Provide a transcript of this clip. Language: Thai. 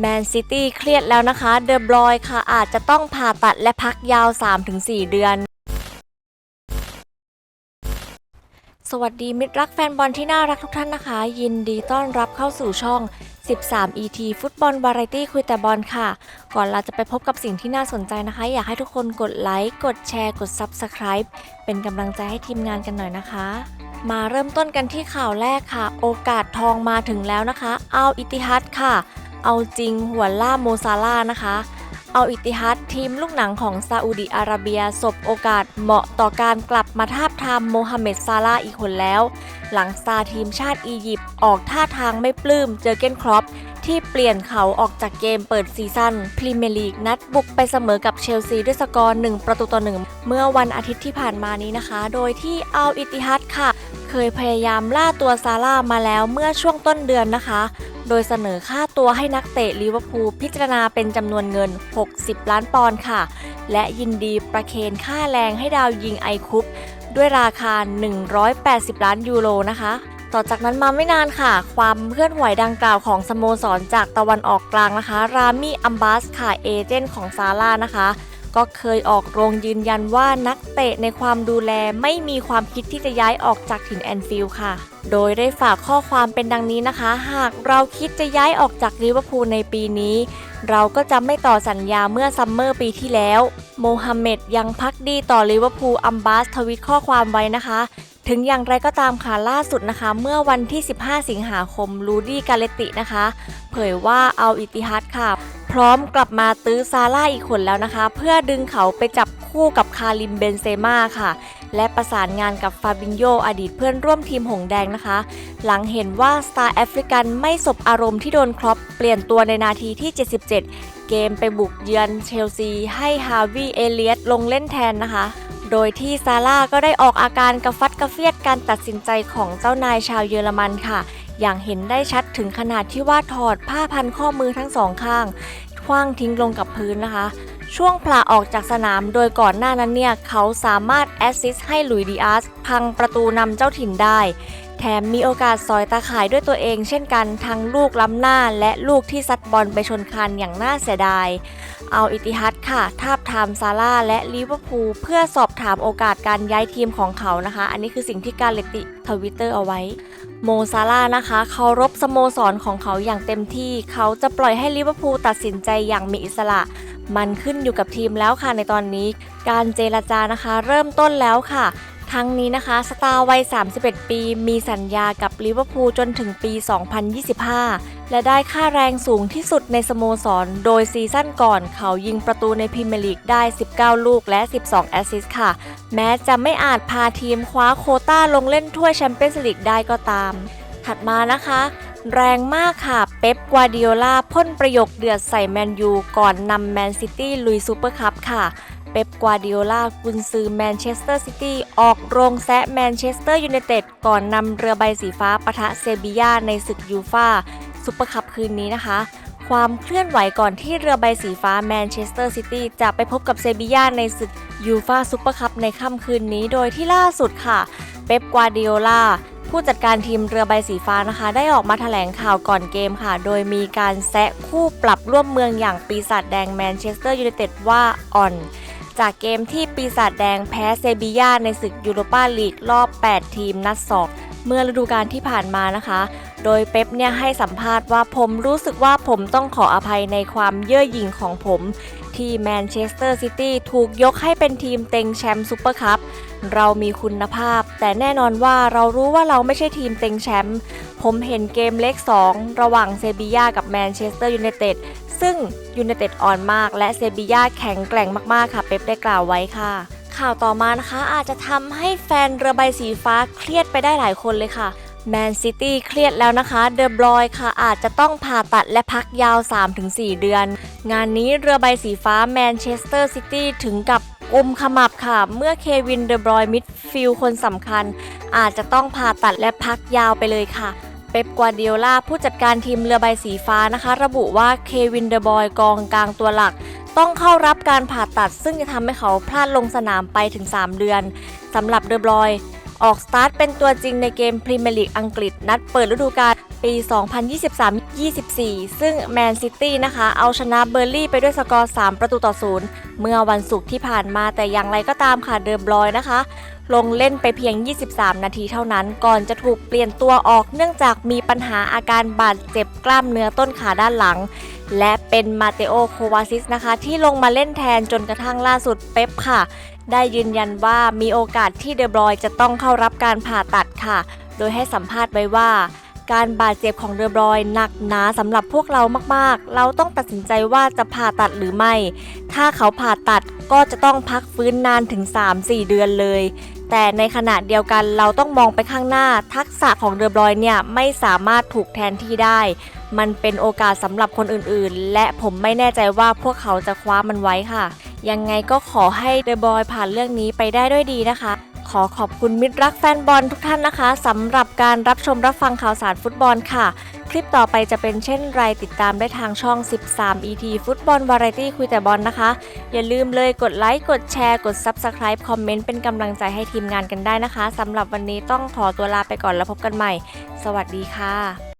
แมนซิตี้เครียดแล้วนะคะ เดอบรอยค่ะอาจจะต้องผ่าตัดและพักยาว 3-4 เดือน สวัสดีมิตรรักแฟนบอลที่น่ารักทุกท่านนะคะ ยินดีต้อนรับเข้าสู่ช่อง 13 ET ฟุตบอลวาไรตี้คุยแต่บอลค่ะ ก่อนเราจะไปพบกับสิ่งที่น่าสนใจนะคะ อยากให้ทุกคนกดไลค์ กดแชร์ กด Subscribe เป็นกำลังใจให้ทีมงานกันหน่อยนะคะมาเริ่มต้นกันที่ข่าวแรกค่ะ โอกาสทองมาถึงแล้วนะคะ เอาอิติฮัดค่ะ เอาจริงหัวล่าโมซาล่านะคะ เอาอิติฮัดทีมลูกหนังของซาอุดิอาระเบียสบโอกาสเหมาะต่อการกลับมาทาบทามโมฮัมเหม็ดซาลาอีกคนแล้ว หลังซาทีมชาติอียิปต์ออกท่าทางไม่ปลื้มเจอเกนครอปที่เปลี่ยนเขาออกจากเกมเปิดซีซั่นพรีเมียร์ลีกนัดบุกไปเสมอกับเชลซีด้วยสกอร์1ประตูต่อ1เมื่อวันอาทิตย์ที่ผ่านมานี้นะคะ โดยที่เอาอิติฮัดค่ะ เคยพยายามล่าตัวซาร่ามาแล้วเมื่อช่วงต้นเดือนนะคะ โดยเสนอค่าตัวให้นักเตะลิเวอร์พูลพิจารณาเป็นจำนวนเงิน 60 ล้านปอนด์ค่ะ และยินดีประเคนค่าแรงให้ดาวยิงไอคุปด้วยราคา 180 ล้านยูโรนะคะต่อจากนั้นมาไม่นานค่ะ ความเคลื่อนไหวดังกล่าวของสโมสรจากตะวันออกกลางนะคะ รามี่อัมบาสค่ะเอเจนต์ของซาร่านะคะ ก็เคยออกโรงยืนยันว่านักเตะในความดูแลไม่มีความคิดที่จะย้ายออกจากถิ่นแอนฟิลด์ค่ะ โดยได้ฝากข้อความเป็นดังนี้นะคะ หากเราคิดจะย้ายออกจากลิเวอร์พูลในปีนี้ เราก็จะไม่ต่อสัญญาเมื่อซัมเมอร์ปีที่แล้ว โมฮัมเหม็ดยังพักดีต่อลิเวอร์พูลอัมบาสทวิตข้อความไว้นะคะถึงอย่างไรก็ตามค่ะล่าสุดนะคะ เมื่อวันที่ 15 สิงหาคมลูดี้กาเลตินะคะ เผยว่าเอาอิติฮัดค่ะ พร้อมกลับมาตื้อซาร่าอีกคนแล้วนะคะ เพื่อดึงเขาไปจับคู่กับคาริมเบนเซม่าค่ะ และประสานงานกับฟาบินโยอดีตเพื่อนร่วมทีมหงแดงนะคะ หลังเห็นว่าสตาร์แอฟริกันไม่สบอารมณ์ที่โดนครอปเปลี่ยนตัวในนาทีที่ 77 เกมไปบุกเยือนเชลซี ให้ฮาวิเอเลียตลงเล่นแทนนะคะโดยที่ซาร่าก็ได้ออกอาการกระฟัดกระเฟียดการตัดสินใจของเจ้านายชาวเยอรมันค่ะ อย่างเห็นได้ชัดถึงขนาดที่ว่าถอดผ้าพันข้อมือทั้งสองข้าง คว้างทิ้งลงกับพื้นนะคะ ช่วงพลาออกจากสนามโดยก่อนหน้านั้นเนี่ย เขาสามารถแอสซิสต์ให้หลุยดิอาสพังประตูนำเจ้าถิ่นได้ ถมมีโอกาสสอยตาข่ายด้วยตัวเองเช่นกันทั้งลูกล้ำหน้าและลูกที่ซัดบอลไปชนคานอย่างน่าเสียดาย เอาอิติฮัดค่ะ ทาบทามซาร่าและลิเวอร์พูลเพื่อสอบถามโอกาสการย้ายทีมของเขานะคะ อันนี้คือสิ่งที่การเลติทวิตเตอร์เอาไว้โมซาร่านะคะเคารพสโมสรของเขาอย่างเต็มที่ เขาจะปล่อยให้ลิเวอร์พูลตัดสินใจอย่างมีอิสระ มันขึ้นอยู่กับทีมแล้วค่ะในตอนนี้ การเจรจานะคะ เริ่มต้นแล้วค่ะ ทั้งนี้นะคะสตาร์วัย 31 ปี มีสัญญากับลิเวอร์พูลจนถึงปี 2025 และได้ค่าแรงสูงที่สุดในสโมสร โดยซีซั่นก่อนเขายิงประตูในพรีเมียร์ลีกได้ 19 ลูกและ 12 แอสซิสต์ค่ะ แม้จะไม่อาจพาทีมคว้าโคต้าลงเล่นถ้วยแชมเปี้ยนส์ลีกได้ก็ตาม ถัดมานะคะแรงมากค่ะ เป๊ปกวาดิโอลาพ่นประโยคเดือดใส่แมนยูก่อนนำแมนซิตี้ลุยซูเปอร์คัพค่ะ เป๊ปกวาดิโอลากุนซือแมนเชสเตอร์ซิตี้ออกโรงแซะแมนเชสเตอร์ยูไนเต็ดก่อนนำเรือใบสีฟ้าปะทะเซบียาในศึกยูฟาซูเปอร์คัพคืนนี้นะคะ ความเคลื่อนไหวก่อนที่เรือใบสีฟ้าแมนเชสเตอร์ซิตี้จะไปพบกับเซบียาในศึกยูฟาซูเปอร์คัพในค่ำคืนนี้โดยที่ล่าสุดค่ะ เป๊ปกวาดิโอลาผู้จัดการทีมเรือใบสีฟ้านะคะ ได้ออกมาแถลงข่าวก่อนเกมค่ะ โดยมีการแซะคู่ปรับร่วมเมืองอย่างปีศาจแดงแมนเชสเตอร์ยูไนเต็ดว่าอ่อน จากเกมที่ปีศาจแดงแพ้เซบียาในศึกยูโรปาลีกรอบ 8 ทีมนัดสองเมื่อฤดูกาลที่ผ่านมานะคะ โดยเป๊ปเนี่ยให้สัมภาษณ์ว่าผมรู้สึกว่าผมต้องขออภัยในความเย่อหยิ่งของผม ที่แมนเชสเตอร์ซิตี้ถูกยกให้เป็นทีมเต็งแชมป์ซูเปอร์คัพเรามีคุณภาพ แต่แน่นอนว่าเรารู้ว่าเราไม่ใช่ทีมเต็งแชมป์ผมเห็นเกมเล็ก 2 ระหว่างเซบียากับแมนเชสเตอร์ยูไนเต็ด ซึ่งยูไนเต็ดอ่อนมาก และเซบียาแข็งแกร่งมากๆค่ะเป๊ปได้กล่าวไว้ค่ะ ข่าวต่อมานะคะอาจจะทำให้แฟนเรือใบสีฟ้าเครียดไปได้หลายคนเลยค่ะแมนซิตี้เครียดแล้วนะคะ เดอบรอยค่ะอาจจะต้องผ่าตัดและพักยาว 3-4 เดือน งานนี้เรือใบสีฟ้าแมนเชสเตอร์ซิตี้ถึงกับกุมขมับค่ะ เมื่อเควินเดอบรอยมิดฟิลคนสำคัญ อาจจะต้องผ่าตัดและพักยาวไปเลยค่ะ เป๊ปกวาร์ดิโอลาผู้จัดการทีมเรือใบสีฟ้านะคะ ระบุว่าเควินเดอบอยกองกลางตัวหลัก ต้องเข้ารับการผ่าตัด ซึ่งจะทำให้เขาพลาดลงสนามไปถึง 3 เดือนสำหรับเดอบอยออกสตาร์ทเป็นตัวจริงในเกมพรีเมียร์ลีกอังกฤษนัดเปิดฤดูกาล ปี 2023-24 ซึ่งแมนซิตี้นะคะ เอาชนะเบอร์ลี่ไปด้วยสกอร์ 3 ประตูต่อศูนย์เมื่อวันศุกร์ที่ผ่านมาแต่อย่างไรก็ตามค่ะเดอบรอยน์นะคะ ลงเล่นไปเพียง 23 นาทีเท่านั้น ก่อนจะถูกเปลี่ยนตัวออกเนื่องจากมีปัญหาอาการบาดเจ็บกล้ามเนื้อต้นขาด้านหลัง และเป็นมาเตโอโควาซิสนะคะ ที่ลงมาเล่นแทนจนกระทั่งล่าสุดเป๊ปค่ะ ได้ยืนยันว่ามีโอกาสที่เดอบรอยน์จะต้องเข้ารับการผ่าตัดค่ะ โดยให้สัมภาษณ์ไว้ว่า การบาดเจ็บของเดอบรอยหนักหนาสำหรับพวกเรามากๆ เราต้องตัดสินใจว่าจะผ่าตัดหรือไม่ ถ้าเขาผ่าตัดก็จะต้องพักฟื้นนานถึง 3-4 เดือนเลย แต่ในขณะเดียวกันเราต้องมองไปข้างหน้า ทักษะของเดอบรอยเนี่ยไม่สามารถถูกแทนที่ได้ มันเป็นโอกาสสำหรับคนอื่นๆ และผมไม่แน่ใจว่าพวกเขาจะคว้ามันไว้ค่ะ ยังไงก็ขอให้เดอะบอยผ่านเรื่องนี้ไปได้ด้วยดีนะคะ อขอบคุณมิตรรักแฟนบอลทุกท่านนะคะสำหรับการรับชมรับฟังข่าวสารฟุตบอลค่ะ คลิปต่อไปจะเป็นเช่นไรติดตามได้ทางช่อง 13 ET ฟุตบอลวาไรตี้คุยแต่บอลนะคะ อย่าลืมเลยกดไลค์กดแชร์กด Subscribe คอมเมนต์เป็นกำลังใจให้ทีมงานกันได้นะคะสำหรับวันนี้ต้องขอตัวลาไปก่อนแล้วพบกันใหม่ สวัสดีค่ะ